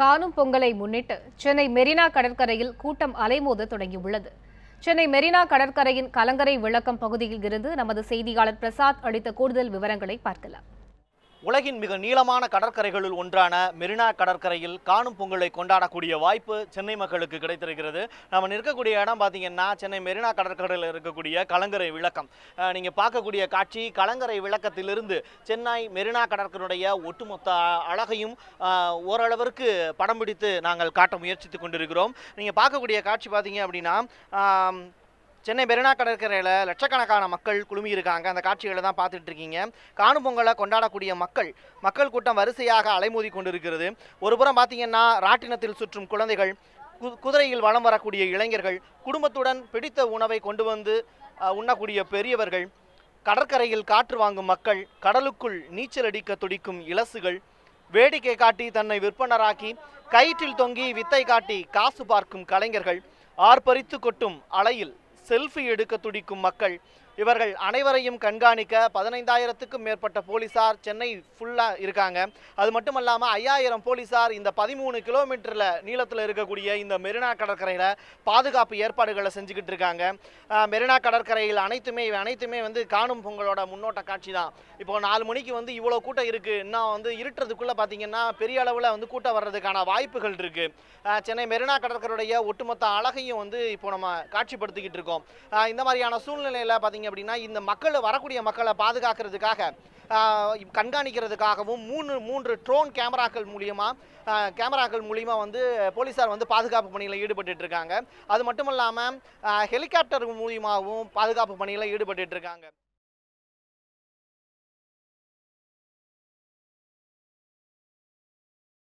காணும் பொங்கலை முன்னிட்டு சென்னை மெரினா கடற்கரையில் கூட்டம் அலைமோத தொடங்கியுள்ளது. சென்னை மெரினா கடற்கரையின் கலங்கரை விளக்கம் பகுதியில் இருந்து நமது செய்தியாளர் பிரசாத் அளித்த கூடுதல் விவரங்களை பார்க்கலாம். உலகின் மிக நீளமான கடற்கரைகளுள் ஒன்றான மெரினா கடற்கரையில் காணும் பொங்கலை கொண்டாடக்கூடிய வாய்ப்பு சென்னை மக்களுக்கு கிடைத்திருக்கிறது. நம்ம நிற்கக்கூடிய இடம் பார்த்தீங்கன்னா சென்னை மெரினா கடற்கரையில் இருக்கக்கூடிய கலங்கரை விளக்கம். நீங்கள் பார்க்கக்கூடிய காட்சி கலங்கரை விளக்கத்திலிருந்து சென்னை மெரினா கடற்கரையுடைய ஒட்டுமொத்த அழகையும் ஓரளவிற்கு படம் பிடித்து நாங்கள் காட்ட முயற்சித்துக் கொண்டிருக்கிறோம். நீங்கள் பார்க்கக்கூடிய காட்சி பார்த்தீங்க அப்படின்னா சென்னை மெரினா கடற்கரையில் லட்சக்கணக்கான மக்கள் குழுமியிருக்காங்க. அந்த காட்சிகளை தான் பார்த்துட்டு இருக்கீங்க காணும் பொங்கலை கொண்டாடக்கூடிய மக்கள் மக்கள் கூட்டம் வரிசையாக அலைமோதி கொண்டிருக்கிறது. ஒருபுறம் பார்த்தீங்கன்னா ராட்டினத்தில் சுற்றும் குழந்தைகள் கு- குதிரையில் வலம் வரக்கூடிய இளைஞர்கள் குடும்பத்துடன் பிடித்த உணவை கொண்டு வந்து உண்ணக்கூடிய பெரியவர்கள் கடற்கரையில் காற்று வாங்கும் மக்கள் கடலுக்குள் நீச்சல் அடிக்க துடிக்கும் இலசுகள் வேடிக்கை காட்டி தன்னை விற்பனராக்கி கயிற்றில் தொங்கி வித்தை காட்டி காசு பார்க்கும் கலைஞர்கள் ஆர்ப்பரித்து கொட்டும் அலையில் செல்ஃபி எடுக்க துடிக்கும் மக்கள் இவர்கள் அனைவரையும் கண்காணிக்க பதினைந்தாயிரத்துக்கும் மேற்பட்ட போலீசார் சென்னை ஃபுல்லாக இருக்காங்க. அது மட்டும் இல்லாமல் ஐயாயிரம் போலீசார் இந்த பதிமூணு கிலோமீட்டரில் நீளத்தில் இருக்கக்கூடிய இந்த மெரினா கடற்கரையில் பாதுகாப்பு ஏற்பாடுகளை செஞ்சுக்கிட்டு இருக்காங்க. மெரினா கடற்கரையில் அனைத்துமே அனைத்துமே வந்து காணும் பொங்கலோட முன்னோட்ட காட்சி தான். இப்போ நாலு மணிக்கு வந்து இவ்வளோ கூட்டம் இருக்குது இன்னும் வந்து இருட்டுறதுக்குள்ளே பார்த்தீங்கன்னா பெரிய அளவில் வந்து கூட்டம் வர்றதுக்கான வாய்ப்புகள் இருக்குது சென்னை மெரினா கடற்கரையுடைய ஒட்டுமொத்த அழகையும் வந்து இப்போ நம்ம காட்சிப்படுத்திக்கிட்டு இருக்கோம். இந்த மாதிரியான சூழ்நிலையில் பார்த்தீங்க அப்படின்னா இந்த மக்கள் வரக்கூடிய மக்களை பாதுகாக்கிறதுக்காக ஆஹ் கண்காணிக்கிறதுக்காகவும் மூணு மூன்று ட்ரோன் கேமராக்கள் மூலியமா கேமராக்கள் மூலியமா வந்து போலீஸார் வந்து பாதுகாப்பு பணியில் ஈடுபட்டுட்டு இருக்காங்க. அது மட்டும் இல்லாமல் ஹெலிகாப்டர் மூலியமாகவும் பாதுகாப்பு பணியில் ஈடுபட்டுட்டு இருக்காங்க.